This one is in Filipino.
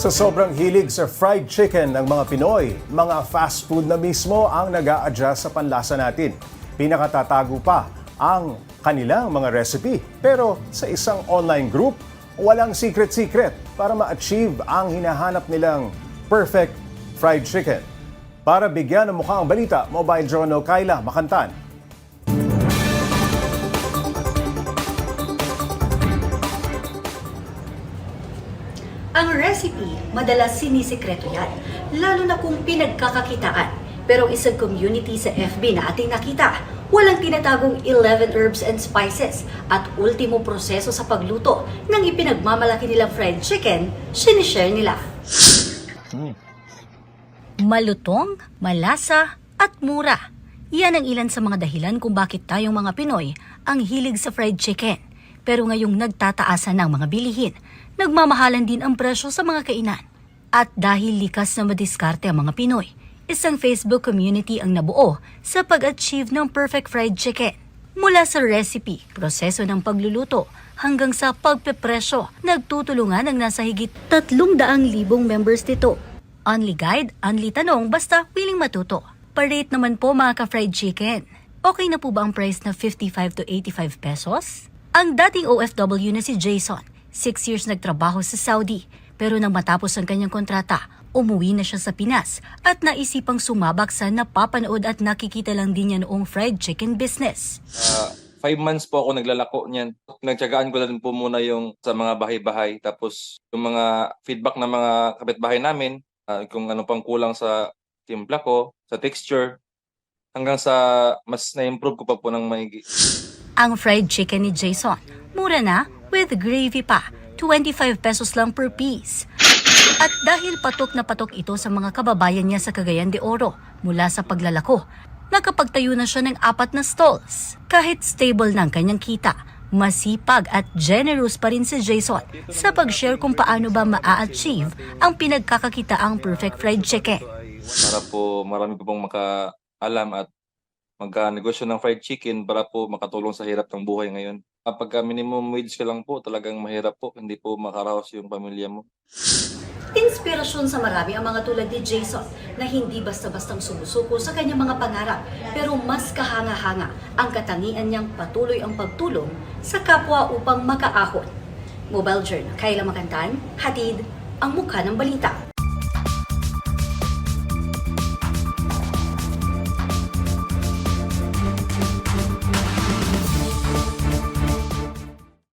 Sa sobrang hilig sa fried chicken ng mga Pinoy, mga fast food na mismo ang nag adjust sa panlasa natin. Pinakatatago pa ang kanilang mga recipe. Pero sa isang online group, walang secret-secret para ma-achieve ang hinahanap nilang perfect fried chicken. Para bigyan ng mukha ang balita, Mobile Journal Kyla Makantan. Ang recipe, madalas sinisikreto yan, lalo na kung pinagkakakitaan. Pero ang isang community sa FB na ating nakita, walang tinatagong 11 herbs and spices at ultimo proseso sa pagluto ng ipinagmamalaki nilang fried chicken, sinishare nila. Malutong, malasa, at mura. Yan ang ilan sa mga dahilan kung bakit tayong mga Pinoy ang hilig sa fried chicken. Pero ngayong nagtataasan ng mga bilihin, nagmamahalan din ang presyo sa mga kainan. At dahil likas na madiskarte ang mga Pinoy, isang Facebook community ang nabuo sa pag-achieve ng perfect fried chicken. Mula sa recipe, proseso ng pagluluto, hanggang sa pagpepresyo, nagtutulungan ang nasa higit 300,000 members nito. Only guide, only tanong, basta willing matuto. Pa-rate naman po mga ka-fried chicken. Okay na po ba ang price na 55 to 85 pesos? Ang dating OFW na si Jason, 6 years nagtrabaho sa Saudi, pero nang matapos ang kanyang kontrata, umuwi na siya sa Pinas at naisipang sumabak sa napapanood at nakikita lang din niya noong fried chicken business. Ah, five months po ako naglalako niyan. Nagtyagaan ko rin po muna yung sa mga bahay-bahay. Tapos yung mga feedback ng mga kapitbahay namin, ah, kung ano pang kulang sa timpla ko, sa texture, hanggang sa mas na-improve ko pa po ng maigi. Ang fried chicken ni Jason, mura na with gravy pa, 25 pesos lang per piece. At dahil patok na patok ito sa mga kababayan niya sa Cagayan de Oro mula sa paglalako, nakapagtayo na siya ng apat na stalls. Kahit stable ng kanyang kita, masipag at generous pa rin si Jason sa pag-share kung paano ba maa-achieve ang pinagkakakitaang perfect fried chicken. Para po marami po pong makaalam at magka-negosyo ng fried chicken para po makatulong sa hirap ng buhay ngayon. Kapag minimum wage ka lang po, talagang mahirap po. Hindi po makaraos yung pamilya mo. Inspirasyon sa marami ang mga tulad ni Jason na hindi basta-bastang sumusuko sa kanyang mga pangarap pero mas kahanga-hanga ang katangian niyang patuloy ang pagtulong sa kapwa upang makaahon. Mobile Journal, Kayla Makantan, hatid ang mukha ng balita.